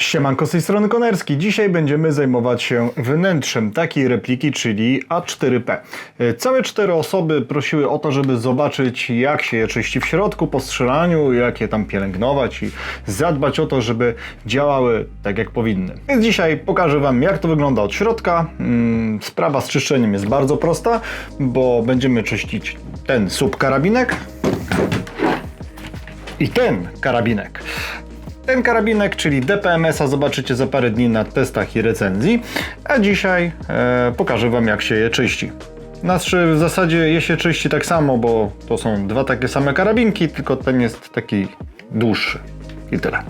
Siemanko z tej strony Konerski. Dzisiaj będziemy zajmować się wnętrzem takiej repliki, czyli A4P. E, Całe cztery osoby prosiły o to, żeby zobaczyć jak się je czyści w środku po strzelaniu, jak je tam pielęgnować i zadbać o to, żeby działały tak jak powinny. Więc dzisiaj pokażę Wam jak to wygląda od środka. Mm, Sprawa z czyszczeniem jest bardzo prosta, bo będziemy czyścić ten subkarabinek i ten karabinek. Ten karabinek, czyli DPMS-a, zobaczycie za parę dni na testach i recenzji, a dzisiaj e, pokażę Wam, jak się je czyści. Znaczy, w zasadzie je się czyści tak samo, bo to są dwa takie same karabinki, tylko ten jest taki dłuższy. I tyle.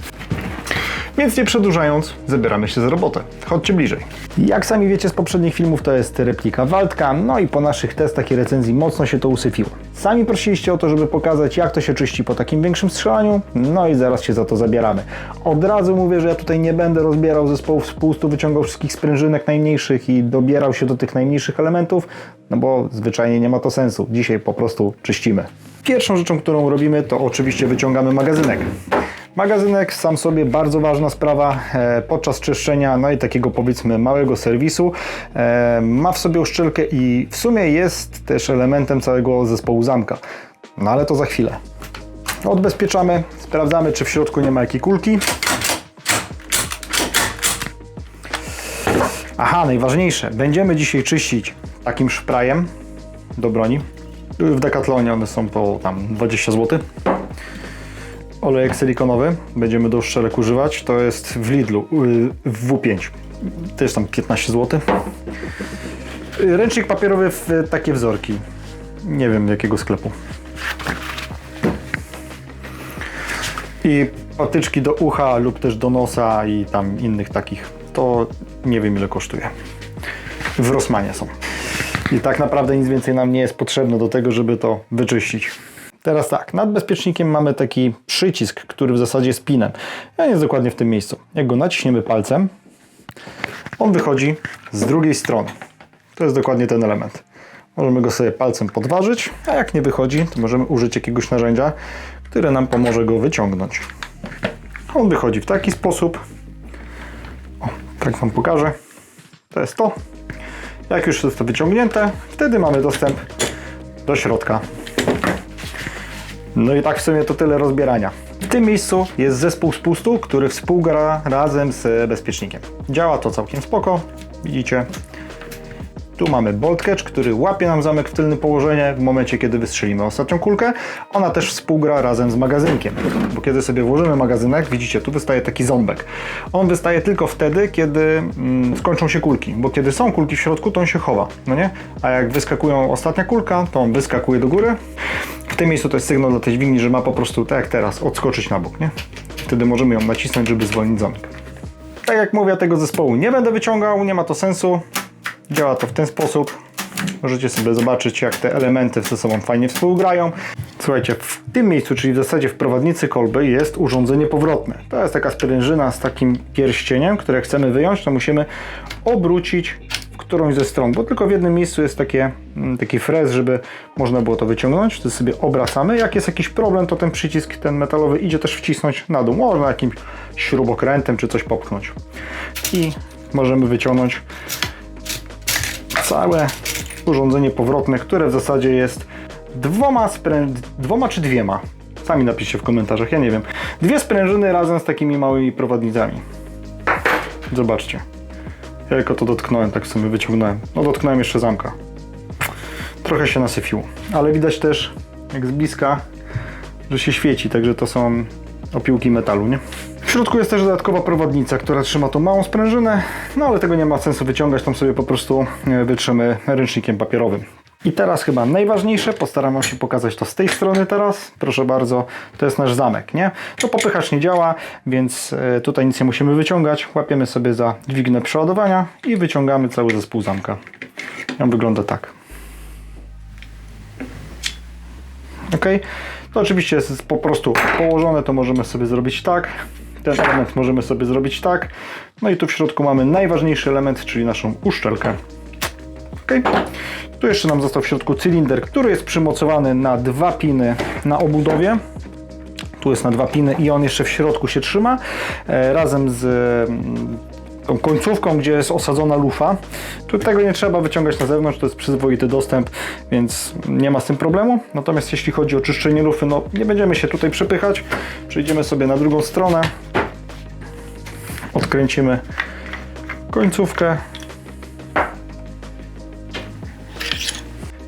Więc nie przedłużając, zabieramy się za robotę. Chodźcie bliżej. Jak sami wiecie z poprzednich filmów, to jest replika Waldka, no i po naszych testach i recenzji mocno się to usyfiło. Sami prosiliście o to, żeby pokazać, jak to się czyści po takim większym strzelaniu, no i zaraz się za to zabieramy. Od razu mówię, że ja tutaj nie będę rozbierał zespołów z pustu, wyciągał wszystkich sprężynek najmniejszych i dobierał się do tych najmniejszych elementów, no bo zwyczajnie nie ma to sensu. Dzisiaj po prostu czyścimy. Pierwszą rzeczą, którą robimy, to oczywiście wyciągamy magazynek. Magazynek sam sobie bardzo ważna sprawa e, podczas czyszczenia, no i takiego powiedzmy małego serwisu. E, ma w sobie uszczelkę i w sumie jest też elementem całego zespołu zamka. No ale to za chwilę. Odbezpieczamy, sprawdzamy czy w środku nie ma jakiej kulki. Aha, najważniejsze. Będziemy dzisiaj czyścić takim szprajem do broni. W Decathlonie one są po tam 20 zł olejek silikonowy będziemy do uszczelek używać. To jest w Lidlu y, w W5. Też tam 15 zł. Y, Ręcznik papierowy w takie wzorki. Nie wiem jakiego sklepu. I patyczki do ucha lub też do nosa i tam innych takich. To nie wiem ile kosztuje. W Rossmanie są. I tak naprawdę nic więcej nam nie jest potrzebne do tego, żeby to wyczyścić. Teraz tak, nad bezpiecznikiem mamy taki przycisk, który w zasadzie jest pinem. On jest dokładnie w tym miejscu. Jak go naciśniemy palcem, on wychodzi z drugiej strony. To jest dokładnie ten element. Możemy go sobie palcem podważyć, a jak nie wychodzi, to możemy użyć jakiegoś narzędzia, które nam pomoże go wyciągnąć. On wychodzi w taki sposób. O, tak Wam pokażę. To jest to. Jak już jest to wyciągnięte, wtedy mamy dostęp do środka. No i tak w sumie to tyle rozbierania. W tym miejscu jest zespół spustu, który współgra razem z bezpiecznikiem. Działa to całkiem spoko, widzicie. Tu mamy bolt catch, który łapie nam zamek w tylne położenie w momencie, kiedy wystrzelimy ostatnią kulkę. Ona też współgra razem z magazynkiem, bo kiedy sobie włożymy magazynek, widzicie, tu wystaje taki ząbek. On wystaje tylko wtedy, kiedy mm, skończą się kulki, bo kiedy są kulki w środku, to on się chowa, no nie? A jak wyskakują ostatnia kulka, to on wyskakuje do góry. Tym miejscu to jest sygnał dla tej dźwigni, że ma po prostu, tak jak teraz, odskoczyć na bok, nie? Wtedy możemy ją nacisnąć, żeby zwolnić zamek. Tak jak mówię, tego zespołu nie będę wyciągał, nie ma to sensu. Działa to w ten sposób. Możecie sobie zobaczyć, jak te elementy ze sobą fajnie współgrają. Słuchajcie, w tym miejscu, czyli w zasadzie w prowadnicy kolby jest urządzenie powrotne. To jest taka sprężyna z takim pierścieniem, które chcemy wyjąć, to musimy obrócić którąś ze stron, bo tylko w jednym miejscu jest takie, mm, taki frez, żeby można było to wyciągnąć. To sobie obracamy. Jak jest jakiś problem, to ten przycisk, ten metalowy idzie też wcisnąć na dół. Można jakimś śrubokrętem czy coś popchnąć. I możemy wyciągnąć całe urządzenie powrotne, które w zasadzie jest dwoma, sprę... dwoma czy dwiema. Sami napiszcie w komentarzach, ja nie wiem. Dwie sprężyny razem z takimi małymi prowadnicami. Zobaczcie. Ja tylko to dotknąłem, tak sobie wyciągnąłem. No dotknąłem jeszcze zamka. Trochę się nasyfiło. Ale widać też, jak z bliska, że się świeci, także to są opiłki metalu, nie? W środku jest też dodatkowa prowadnica, która trzyma tą małą sprężynę, no ale tego nie ma sensu wyciągać, tam sobie po prostu e, wytrzemy ręcznikiem papierowym. I teraz chyba najważniejsze, postaram się pokazać to z tej strony teraz. Proszę bardzo, to jest nasz zamek, nie? To popychacz nie działa, więc e, tutaj nic nie musimy wyciągać. Łapiemy sobie za dźwignę przeładowania i wyciągamy cały zespół zamka. On wygląda tak. Ok, to oczywiście jest po prostu położone, to możemy sobie zrobić tak. Ten element możemy sobie zrobić tak. No i tu w środku mamy najważniejszy element, czyli naszą uszczelkę. Tu jeszcze nam został w środku cylinder, który jest przymocowany na dwa piny na obudowie. Tu jest na dwa piny i on jeszcze w środku się trzyma, e, razem z mm, tą końcówką, gdzie jest osadzona lufa. Tu tego nie trzeba wyciągać na zewnątrz, to jest przyzwoity dostęp, więc nie ma z tym problemu. Natomiast jeśli chodzi o czyszczenie lufy, no nie będziemy się tutaj przepychać. Przejdziemy sobie na drugą stronę. Odkręcimy końcówkę.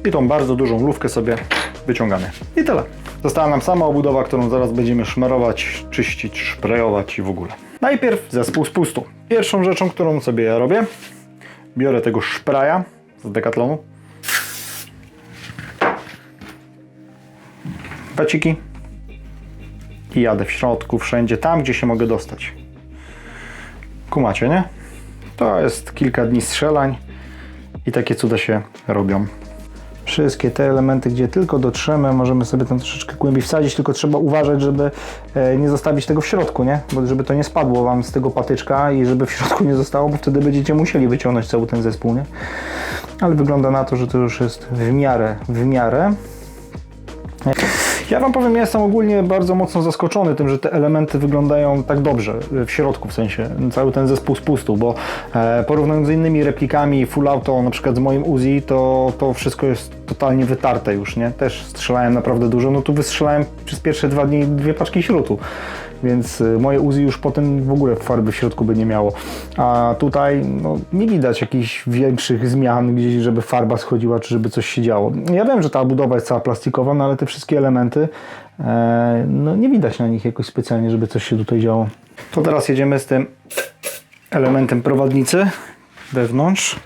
I tą bardzo dużą lufkę sobie wyciągamy. I tyle. Została nam sama obudowa, którą zaraz będziemy szmarować, czyścić, szprejować i w ogóle. Najpierw zespół spustu. Pierwszą rzeczą, którą sobie ja robię, biorę tego szpraja z Decathlonu. Paciki. I jadę w środku, wszędzie, tam gdzie się mogę dostać. Kumacie, nie? To jest kilka dni strzelań i takie cuda się robią. Wszystkie te elementy, gdzie tylko dotrzemy, możemy sobie tam troszeczkę głębiej wsadzić, tylko trzeba uważać, żeby e, nie zostawić tego w środku, nie? Bo żeby to nie spadło Wam z tego patyczka i żeby w środku nie zostało, bo wtedy będziecie musieli wyciągnąć cały ten zespół, nie? Ale wygląda na to, że to już jest w miarę, w miarę. Ja Wam powiem, ja jestem ogólnie bardzo mocno zaskoczony tym, że te elementy wyglądają tak dobrze w środku, w sensie cały ten zespół spustu, bo e, porównując z innymi replikami Full Auto, na przykład z moim Uzi, to, to wszystko jest totalnie wytarte już, nie? Też strzelałem naprawdę dużo, no tu wystrzelałem przez pierwsze dwa dni dwie paczki śrutu, więc y, moje Uzi już potem w ogóle farby w środku by nie miało. A tutaj no, nie widać jakichś większych zmian, gdzieś, żeby farba schodziła, czy żeby coś się działo. Ja wiem, że ta budowa jest cała plastikowa, no ale te wszystkie elementy, e, no nie widać na nich jakoś specjalnie, żeby coś się tutaj działo. To teraz jedziemy z tym elementem prowadnicy wewnątrz.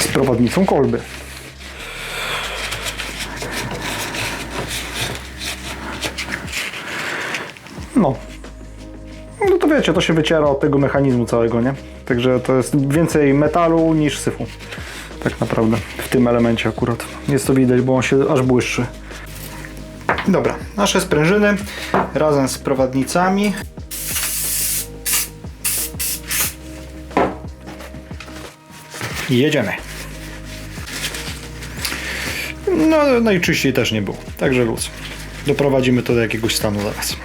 Z prowadnicą kolby. No. No to wiecie, to się wyciera od tego mechanizmu całego, nie? Także to jest więcej metalu niż syfu. Tak naprawdę. W tym elemencie akurat. Jest to widać, bo on się aż błyszczy. Dobra, nasze sprężyny razem z prowadnicami. I jedziemy. No, najczyściej też nie było. Także luz. Doprowadzimy to do jakiegoś stanu zaraz.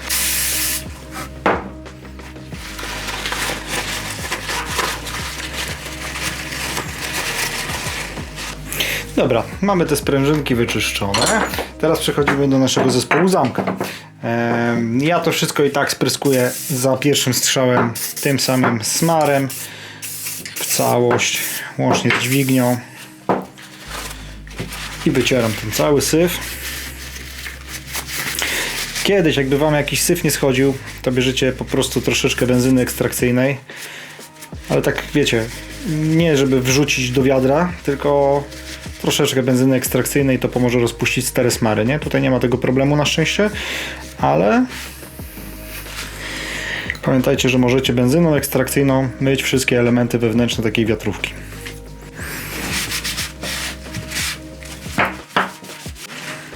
Dobra, mamy te sprężynki wyczyszczone. Teraz przechodzimy do naszego zespołu zamka. Ja to wszystko i tak spryskuję za pierwszym strzałem tym samym smarem w całość, łącznie z dźwignią. I wycieram ten cały syf. Kiedyś, jakby Wam jakiś syf nie schodził, to bierzecie po prostu troszeczkę benzyny ekstrakcyjnej. Ale tak wiecie, nie żeby wrzucić do wiadra, tylko troszeczkę benzyny ekstrakcyjnej to pomoże rozpuścić stare smary, nie? Tutaj nie ma tego problemu na szczęście, ale pamiętajcie, że możecie benzyną ekstrakcyjną myć wszystkie elementy wewnętrzne takiej wiatrówki.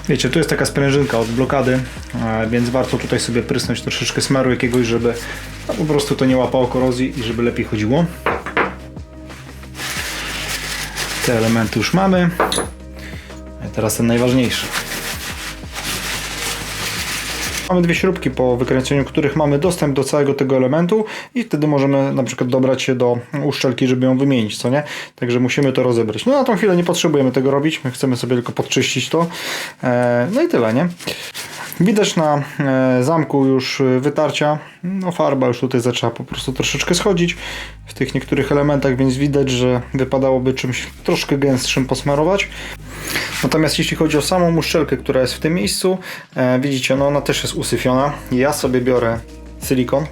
Wiecie, tu jest taka sprężynka od blokady, e, więc warto tutaj sobie prysnąć troszeczkę smaru jakiegoś, żeby no, po prostu to nie łapało korozji i żeby lepiej chodziło. Te elementy już mamy. A teraz ten najważniejszy. Mamy dwie śrubki, po wykręceniu których mamy dostęp do całego tego elementu i wtedy możemy na przykład dobrać się do uszczelki, żeby ją wymienić, co nie? Także musimy to rozebrać. No na tą chwilę nie potrzebujemy tego robić, my chcemy sobie tylko podczyścić to. E, No i tyle, nie? Widać na e, zamku już e, wytarcia. No farba już tutaj zaczęła po prostu troszeczkę schodzić w tych niektórych elementach, więc widać, że wypadałoby czymś troszkę gęstszym posmarować. Natomiast jeśli chodzi o samą uszczelkę, która jest w tym miejscu, e, widzicie, no ona też jest usyfiona. Ja sobie biorę silikon,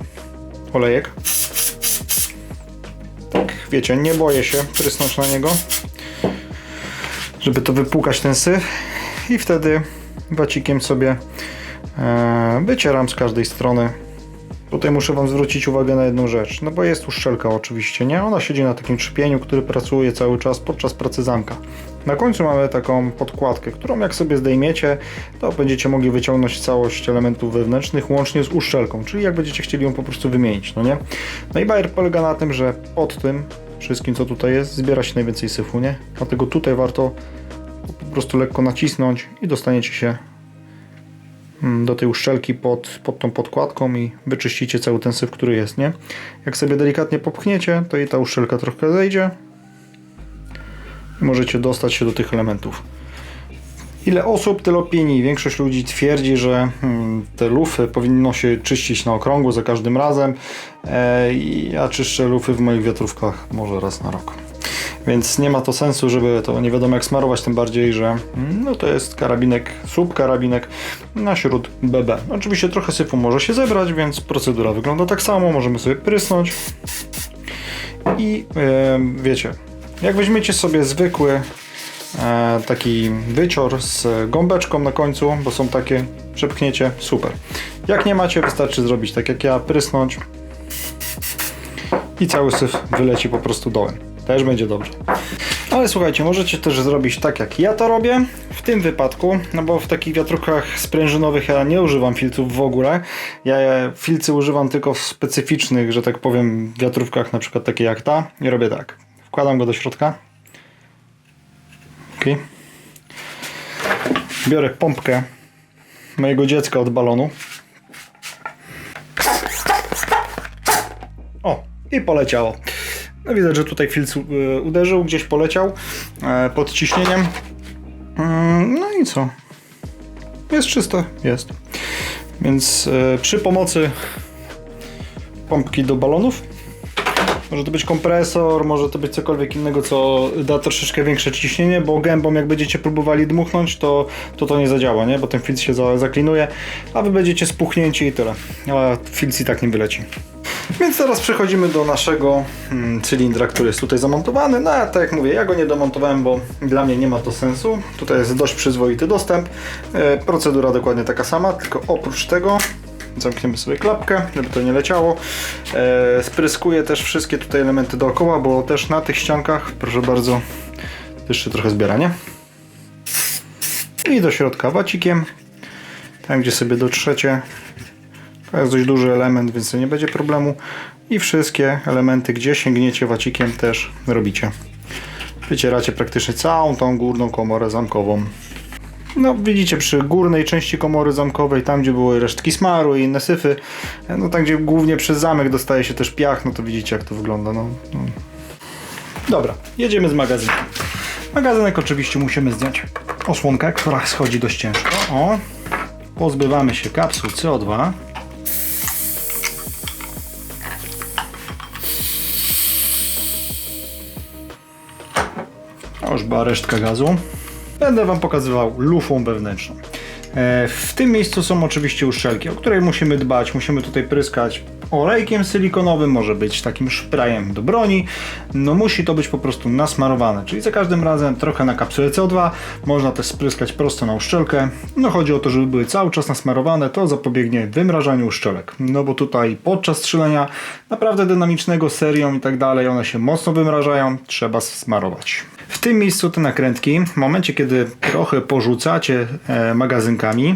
olejek. Tak, wiecie, nie boję się prysnąć na niego, żeby to wypłukać ten syf i wtedy wacikiem sobie e, wycieram z każdej strony. Tutaj muszę Wam zwrócić uwagę na jedną rzecz, no bo jest uszczelka oczywiście, nie? Ona siedzi na takim trzypieniu, który pracuje cały czas podczas pracy zamka. Na końcu mamy taką podkładkę, którą jak sobie zdejmiecie, to będziecie mogli wyciągnąć całość elementów wewnętrznych łącznie z uszczelką, czyli jak będziecie chcieli ją po prostu wymienić, no nie? No i bajer polega na tym, że pod tym wszystkim co tutaj jest zbiera się najwięcej syfu, nie? Dlatego tutaj warto po prostu lekko nacisnąć i dostaniecie się mm, do tej uszczelki pod, pod tą podkładką i wyczyścicie cały ten syf, który jest, nie? Jak sobie delikatnie popchniecie, to i ta uszczelka trochę zejdzie i możecie dostać się do tych elementów. Ile osób, tyle opinii. Większość ludzi twierdzi, że mm, te lufy powinno się czyścić na okrągło za każdym razem. E, ja czyszczę lufy w moich wiatrówkach może raz na rok. Więc nie ma to sensu, żeby to nie wiadomo jak smarować, tym bardziej, że mm, no to jest karabinek, subkarabinek na śród BB. Oczywiście trochę syfu może się zebrać, więc procedura wygląda tak samo. Możemy sobie prysnąć i e, wiecie, jak weźmiecie sobie zwykły e, taki wycior z gąbeczką na końcu, bo są takie, przepchniecie, super. Jak nie macie, wystarczy zrobić tak jak ja, prysnąć i cały syf wyleci po prostu dołem. Też będzie dobrze. Ale słuchajcie, możecie też zrobić tak jak ja to robię. W tym wypadku, no bo w takich wiatrukach sprężynowych ja nie używam filców w ogóle. Ja filcy używam tylko w specyficznych, że tak powiem, wiatrówkach, na przykład takie jak ta. I robię tak. Wkładam go do środka. Ok. Biorę pompkę mojego dziecka od balonu. O, i poleciało. No widać, że tutaj filc y, uderzył, gdzieś poleciał e, pod ciśnieniem. Mm, No i co? Jest czyste, jest. Więc e, przy pomocy pompki do balonów może to być kompresor, może to być cokolwiek innego, co da troszeczkę większe ciśnienie, bo gębą jak będziecie próbowali dmuchnąć, to to, to nie zadziała, nie? bo ten filc się za, zaklinuje, a wy będziecie spuchnięci i tyle. A filc i tak nie wyleci. Więc teraz przechodzimy do naszego mm, cylindra, który jest tutaj zamontowany. No a tak jak mówię, ja go nie domontowałem, bo dla mnie nie ma to sensu. Tutaj jest dość przyzwoity dostęp. E, procedura dokładnie taka sama, tylko oprócz tego zamkniemy sobie klapkę, żeby to nie leciało. E, spryskuję też wszystkie tutaj elementy dookoła, bo też na tych ściankach, proszę bardzo, jeszcze trochę zbiera, nie? I do środka wacikiem, tam gdzie sobie dotrzecie. To jest dość duży element, więc nie będzie problemu. I wszystkie elementy, gdzie sięgniecie wacikiem też robicie. Wycieracie praktycznie całą tą górną komorę zamkową. No widzicie przy górnej części komory zamkowej, tam gdzie były resztki smaru i inne syfy, no tam gdzie głównie przez zamek dostaje się też piach, no to widzicie jak to wygląda. No, no. Dobra, jedziemy z magazynkiem. Magazynek oczywiście musimy zdjąć osłonkę, która schodzi dość ciężko. O, pozbywamy się kapsuł CO2. O, już była resztka gazu. Będę Wam pokazywał lufą wewnętrzną. E, W tym miejscu są oczywiście uszczelki, o której musimy dbać. Musimy tutaj pryskać olejkiem silikonowym, może być takim szprajem do broni. No musi to być po prostu nasmarowane, czyli za każdym razem trochę na kapsułę CO2. Można też spryskać prosto na uszczelkę. No chodzi o to, żeby były cały czas nasmarowane, to zapobiegnie wymrażaniu uszczelek. No bo tutaj podczas strzelania naprawdę dynamicznego, serią i tak dalej, one się mocno wymrażają, trzeba smarować. W tym miejscu te nakrętki, w momencie kiedy trochę porzucacie e, magazynkami,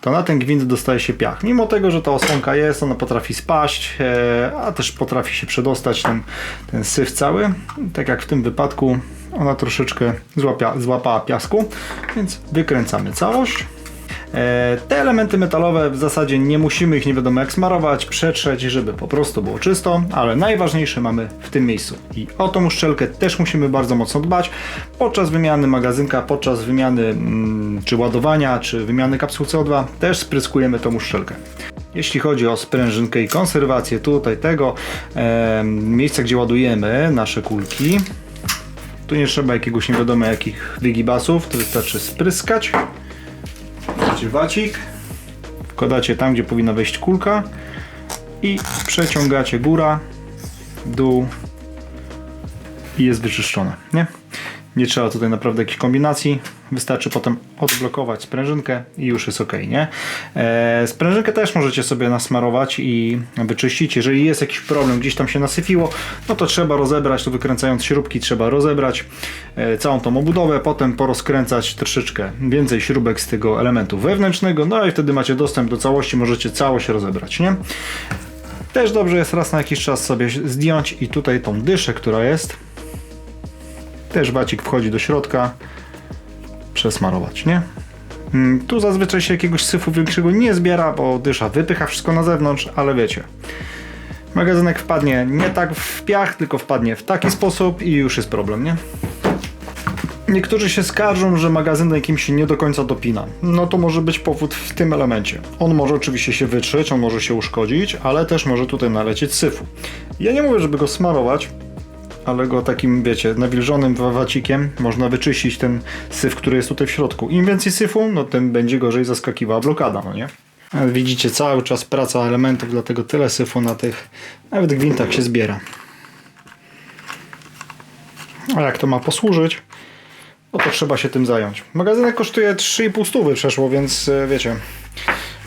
to na ten gwint dostaje się piach. Mimo tego, że ta osłonka jest, ona potrafi spaść, e, a też potrafi się przedostać ten, ten syf cały. Tak jak w tym wypadku, ona troszeczkę złapia, złapała piasku, więc wykręcamy całość. E, Te elementy metalowe w zasadzie nie musimy ich nie wiadomo jak smarować, przetrzeć, żeby po prostu było czysto, ale najważniejsze mamy w tym miejscu. I o tą uszczelkę też musimy bardzo mocno dbać podczas wymiany magazynka, podczas wymiany mm, czy ładowania, czy wymiany kapsuł CO2 też spryskujemy tą uszczelkę. Jeśli chodzi o sprężynkę i konserwację tutaj tego e, miejsca, gdzie ładujemy nasze kulki, tu nie trzeba jakiegoś nie wiadomo jakich wygibasów, to wystarczy spryskać. Wkładacie wacik, wkładacie tam, gdzie powinna wejść kulka i przeciągacie góra, dół i jest wyczyszczone, nie? Nie trzeba tutaj naprawdę jakichś kombinacji. Wystarczy potem odblokować sprężynkę i już jest ok, nie? E, sprężynkę też możecie sobie nasmarować i wyczyścić. Jeżeli jest jakiś problem, gdzieś tam się nasyfiło, no to trzeba rozebrać, tu wykręcając śrubki trzeba rozebrać e, całą tą obudowę, potem porozkręcać troszeczkę więcej śrubek z tego elementu wewnętrznego, no i wtedy macie dostęp do całości, możecie całość rozebrać, nie? Też dobrze jest raz na jakiś czas sobie zdjąć i tutaj tą dyszę, która jest, też wacik wchodzi do środka, przesmarować, nie? Mm, Tu zazwyczaj się jakiegoś syfu większego nie zbiera, bo dysza wypycha wszystko na zewnątrz, ale wiecie. Magazynek wpadnie nie tak w piach, tylko wpadnie w taki sposób i już jest problem, nie? Niektórzy się skarżą, że magazynek im się nie do końca dopina. No to może być powód w tym elemencie. On może oczywiście się wytrzeć, on może się uszkodzić, ale też może tutaj nalecieć syfu. Ja nie mówię, żeby go smarować, ale go takim, wiecie, nawilżonym wawacikiem można wyczyścić ten syf, który jest tutaj w środku. Im więcej syfu, no tym będzie gorzej zaskakiwała blokada, no nie? Widzicie, cały czas praca elementów, dlatego tyle syfu na tych nawet gwintach się zbiera. A jak to ma posłużyć? No to trzeba się tym zająć. Magazynek kosztuje 3,5 stówy przeszło, więc e, wiecie,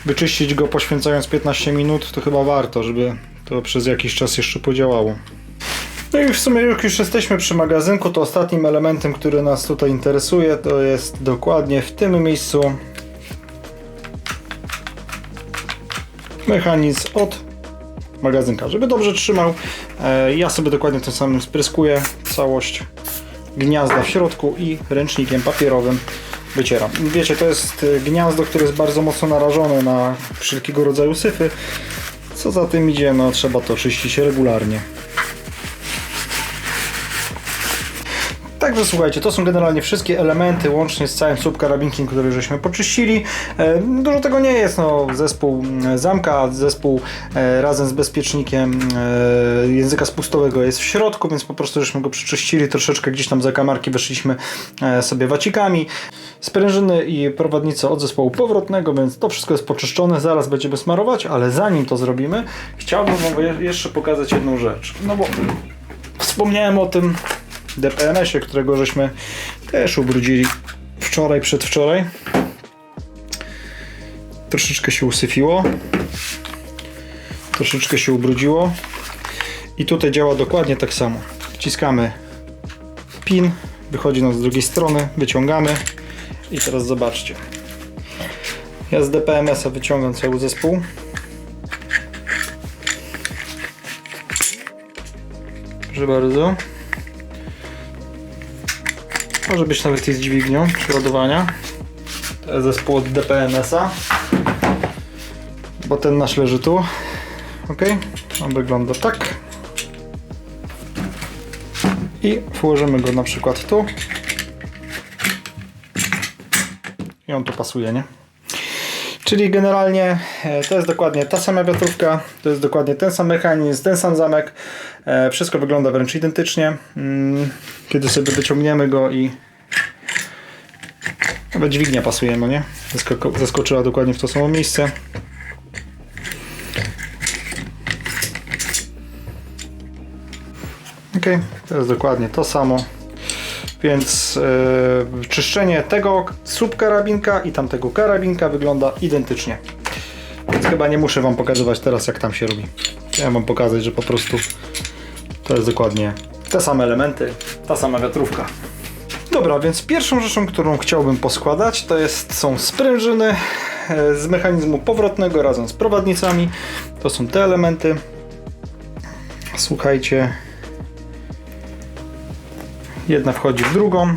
wyczyścić go poświęcając 15 minut to chyba warto, żeby to przez jakiś czas jeszcze podziałało. No i w sumie jak już jesteśmy przy magazynku, to ostatnim elementem, który nas tutaj interesuje, to jest dokładnie w tym miejscu mechanizm od magazynka, żeby dobrze trzymał. E, Ja sobie dokładnie tym samym spryskuję całość gniazda w środku i ręcznikiem papierowym wycieram. Wiecie, to jest e, gniazdo, które jest bardzo mocno narażone na wszelkiego rodzaju syfy. Co za tym idzie, no trzeba to czyścić regularnie. Także słuchajcie, to są generalnie wszystkie elementy, łącznie z całym subkarabinkiem, który żeśmy poczyścili. E, Dużo tego nie jest, no, zespół mm, zamka, zespół e, razem z bezpiecznikiem e, języka spustowego jest w środku, więc po prostu żeśmy go przeczyścili, troszeczkę gdzieś tam za kamarki weszliśmy e, sobie wacikami. Sprężyny i prowadnice od zespołu powrotnego, więc to wszystko jest poczyszczone, zaraz będziemy smarować, ale zanim to zrobimy, chciałbym Wam je- jeszcze pokazać jedną rzecz. No bo wspomniałem o tym DPMS-ie, którego żeśmy też ubrudzili wczoraj, przedwczoraj. Troszeczkę się usyfiło. Troszeczkę się ubrudziło. I tutaj działa dokładnie tak samo. Wciskamy pin, wychodzi nam z drugiej strony, wyciągamy i teraz zobaczcie. Ja z DPMS-a wyciągam cały zespół. Proszę bardzo. Może być nawet z dźwignią przeładowania. To jest zespół od DPMS-a. Bo ten nasz leży tu. Ok. On wygląda tak. I włożymy go na przykład tu. I on tu pasuje, nie? Czyli generalnie e, to jest dokładnie ta sama wiatrówka, to jest dokładnie ten sam mechanizm, ten sam zamek. E, Wszystko wygląda wręcz identycznie. Mm, Kiedy sobie wyciągniemy go i nawet dźwignia pasuje, no nie? Zaskoczyła dokładnie w to samo miejsce. Ok, to jest dokładnie to samo. Więc e, czyszczenie tego subkarabinka i tamtego karabinka wygląda identycznie. Więc chyba nie muszę Wam pokazywać teraz jak tam się robi. Chciałem Wam pokazać, że po prostu to jest dokładnie te same elementy, ta sama wiatrówka. Dobra, więc pierwszą rzeczą, którą chciałbym poskładać, to jest, są sprężyny e, z mechanizmu powrotnego razem z prowadnicami. To są te elementy. Słuchajcie, Jedna wchodzi w drugą.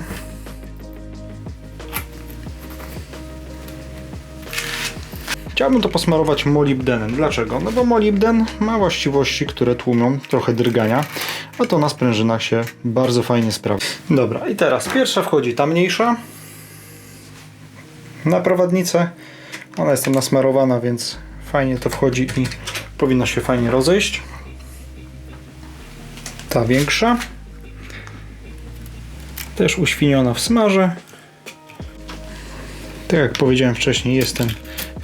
Chciałbym to posmarować molibdenem. Dlaczego? No bo molibden ma właściwości, które tłumią trochę drgania, a to na sprężynach się bardzo fajnie sprawdza. Dobra, i teraz pierwsza wchodzi ta mniejsza na prowadnicę. Ona jest tam nasmarowana, więc fajnie to wchodzi i powinno się fajnie rozejść. Ta większa też uświniona w smarze. Tak jak powiedziałem wcześniej, jest ten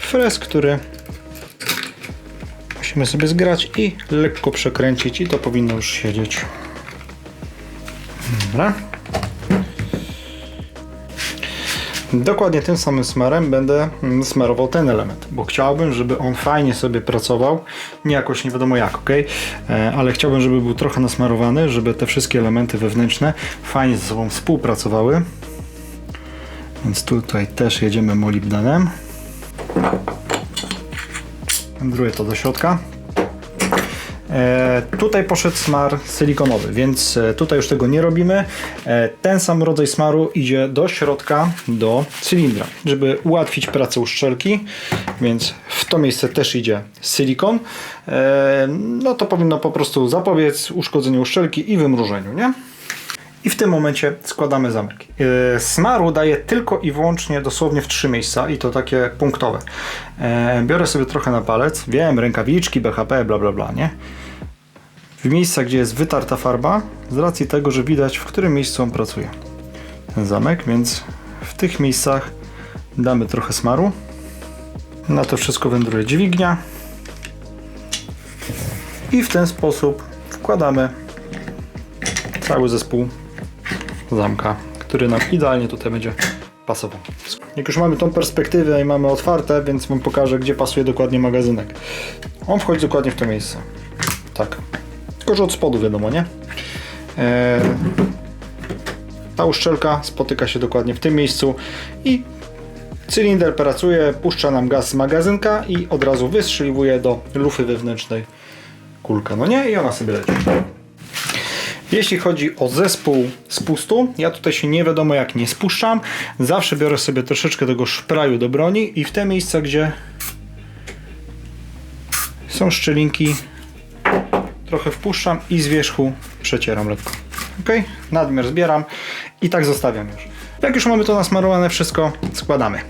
frez, który musimy sobie zgrać i lekko przekręcić i to powinno już siedzieć. Dobra. Dokładnie tym samym smarem będę smarował ten element, bo chciałbym, żeby on fajnie sobie pracował, nie jakoś nie wiadomo jak, ok? E, Ale chciałbym, żeby był trochę nasmarowany, żeby te wszystkie elementy wewnętrzne fajnie ze sobą współpracowały. Więc tutaj też jedziemy molibdenem. Wędruje to do środka. E, tutaj poszedł smar silikonowy, więc e, tutaj już tego nie robimy. E, ten sam rodzaj smaru idzie do środka, do cylindra, żeby ułatwić pracę uszczelki, więc w to miejsce też idzie silikon. E, no to powinno po prostu zapobiec uszkodzeniu uszczelki i wymrużeniu, nie? I w tym momencie składamy zamek. Yy, Smaru daję tylko i wyłącznie dosłownie w trzy miejsca i to takie punktowe. Yy, Biorę sobie trochę na palec, wiem, rękawiczki, BHP, bla bla bla, nie? W miejscach, gdzie jest wytarta farba, z racji tego, że widać, w którym miejscu on pracuje. Ten zamek, więc w tych miejscach damy trochę smaru. Na to wszystko wędruje dźwignia. I w ten sposób wkładamy cały zespół zamka, który nam idealnie tutaj będzie pasował. Jak już mamy tą perspektywę i mamy otwarte, więc Wam pokażę, gdzie pasuje dokładnie magazynek. On wchodzi dokładnie w to miejsce. Tak. Tylko, że od spodu wiadomo, nie? Eee, ta uszczelka spotyka się dokładnie w tym miejscu i cylinder pracuje, puszcza nam gaz z magazynka i od razu wystrzeliwuje do lufy wewnętrznej kulka, no nie? I ona sobie leci. Jeśli chodzi o zespół spustu, ja tutaj się nie wiadomo jak nie spuszczam. Zawsze biorę sobie troszeczkę tego szpraju do broni i w te miejsca, gdzie są szczelinki, trochę wpuszczam i z wierzchu przecieram lekko. Ok? Nadmiar zbieram i tak zostawiam już. Jak już mamy to nasmarowane wszystko, składamy.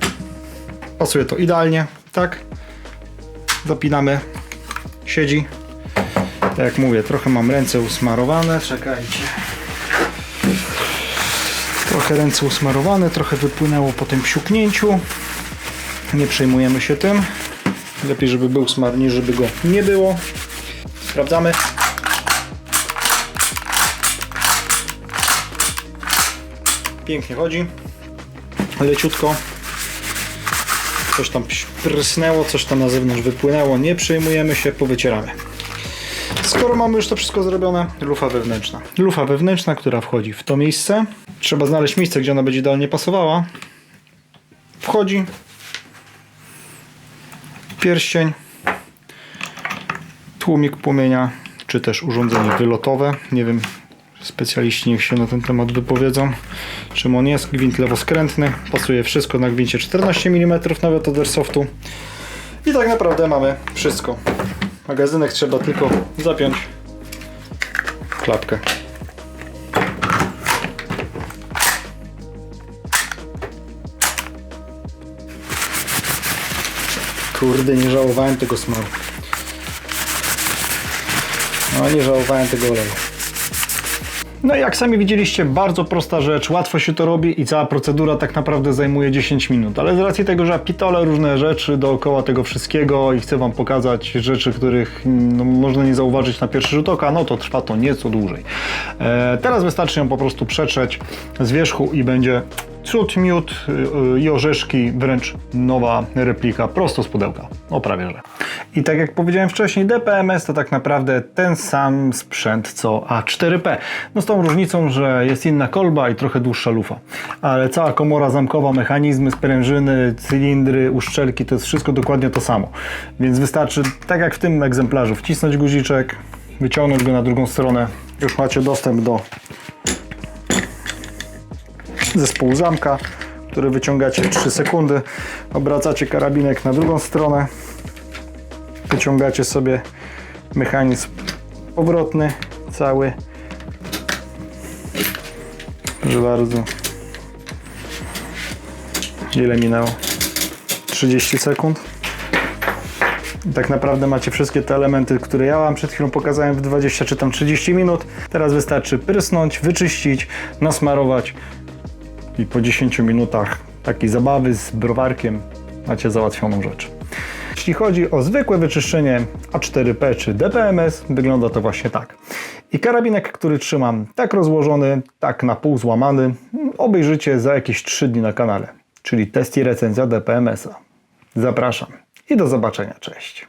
Pasuje to idealnie, tak? Zapinamy, siedzi. Tak jak mówię, trochę mam ręce usmarowane. Czekajcie. Trochę ręce usmarowane, trochę wypłynęło po tym psiuknięciu. Nie przejmujemy się tym. Lepiej, żeby był smar, niż żeby go nie było. Sprawdzamy. Pięknie chodzi. Leciutko. Coś tam prysnęło, coś tam na zewnątrz wypłynęło. Nie przejmujemy się, powycieramy. Skoro mamy już to wszystko zrobione, lufa wewnętrzna. Lufa wewnętrzna, która wchodzi w to miejsce. Trzeba znaleźć miejsce, gdzie ona będzie idealnie pasowała. Wchodzi. Pierścień. Tłumik płomienia, czy też urządzenie wylotowe. Nie wiem, specjaliści niech się na ten temat wypowiedzą. Czym on jest? Gwint lewoskrętny. Pasuje wszystko na gwincie 14 mm nawet od Airsoftu. I tak naprawdę mamy wszystko. Magazynek trzeba tylko zapiąć klapkę. Kurde, nie żałowałem tego smaru. No, nie żałowałem tego oleju. No i jak sami widzieliście, bardzo prosta rzecz, łatwo się to robi i cała procedura tak naprawdę zajmuje 10 minut. Ale z racji tego, że ja pitolę różne rzeczy dookoła tego wszystkiego i chcę Wam pokazać rzeczy, których no, można nie zauważyć na pierwszy rzut oka, no to trwa to nieco dłużej. E, teraz wystarczy ją po prostu przetrzeć z wierzchu i będzie cud, miód yy, i orzeszki, wręcz nowa replika prosto z pudełka. O prawie że. I tak jak powiedziałem wcześniej, DPMS to tak naprawdę ten sam sprzęt co A4P. No z tą różnicą, że jest inna kolba i trochę dłuższa lufa. Ale cała komora zamkowa, mechanizmy, sprężyny, cylindry, uszczelki, to jest wszystko dokładnie to samo. Więc wystarczy, tak jak w tym egzemplarzu, wcisnąć guziczek, wyciągnąć go na drugą stronę. Już macie dostęp do zespołu zamka, który wyciągacie 3 sekundy, obracacie karabinek na drugą stronę, wyciągacie sobie mechanizm powrotny cały. Proszę bardzo. Ile minęło? 30 sekund. Tak naprawdę macie wszystkie te elementy, które ja Wam przed chwilą pokazałem w 20 czy tam 30 minut. Teraz wystarczy prysnąć, wyczyścić, nasmarować i po 10 minutach takiej zabawy z browarkiem macie załatwioną rzecz. Jeśli chodzi o zwykłe wyczyszczenie A4P czy DPMS, wygląda to właśnie tak. I karabinek, który trzymam tak rozłożony, tak na pół złamany, obejrzycie za jakieś 3 dni na kanale, czyli test i recenzja DPMS-a. Zapraszam i do zobaczenia, cześć.